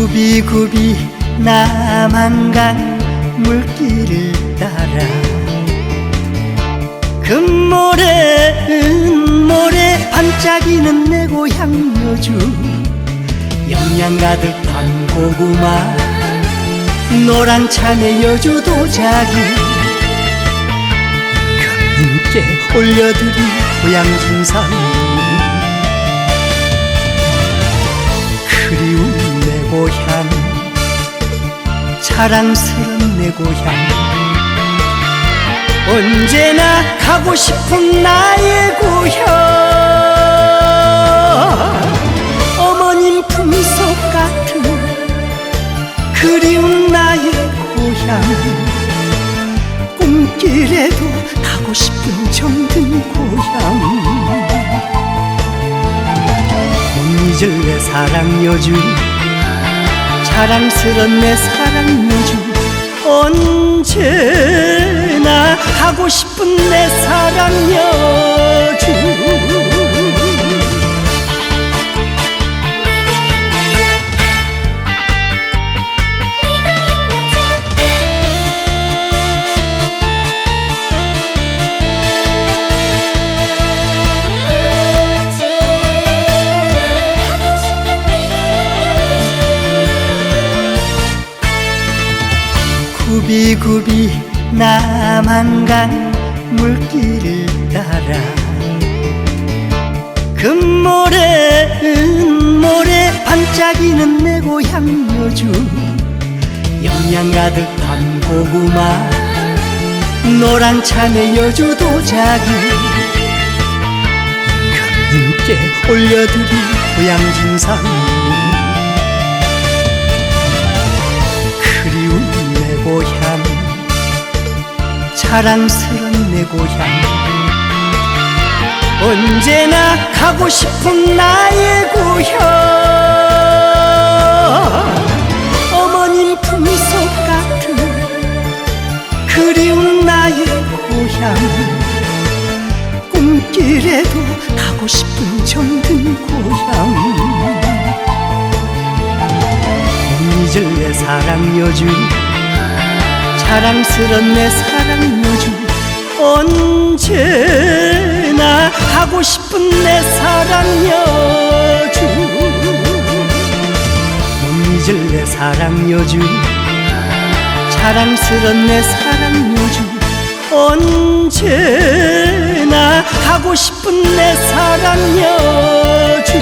굽이굽이 남한강 물길을 따라. 금모래 은모래 반짝이는 내 고향 여주. 영양 가득한 고구마. 노란 찬의 여주 도자기. 그님께 올려드린 고향 진상 자랑스런 내 고향 언제나 가고 싶은 나의 고향 어머님 품속 같은 그리운 나의 고향. 꿈길에도 가고 싶은 정든 고향. 못 잊을 내 사랑 여주 자랑스런 내 사랑 언제나 가고 싶은 내 사랑 여주 굽이굽이 남한강 물길을 따라 금모래 은모래 반짝이는 내 고향 여주 영양 가득한 고구마 노란 찬의 여주 도자기 그님께 올려드린 고향 진상 자랑스런 내 고향. 언제나 가고 싶은 나의 고향. 어머님 품속 같은 그리운 나의 고향. 꿈길에도 가고 싶은 정든 고향. 못 잊을 내 사랑 여주 자랑스런 내 사랑 여주 언제나 가고 싶은 내 사랑 여주 못 잊을 내 사랑 여주 자랑스런 내 사랑 여주 언제나 가고 싶은 내 사랑 여주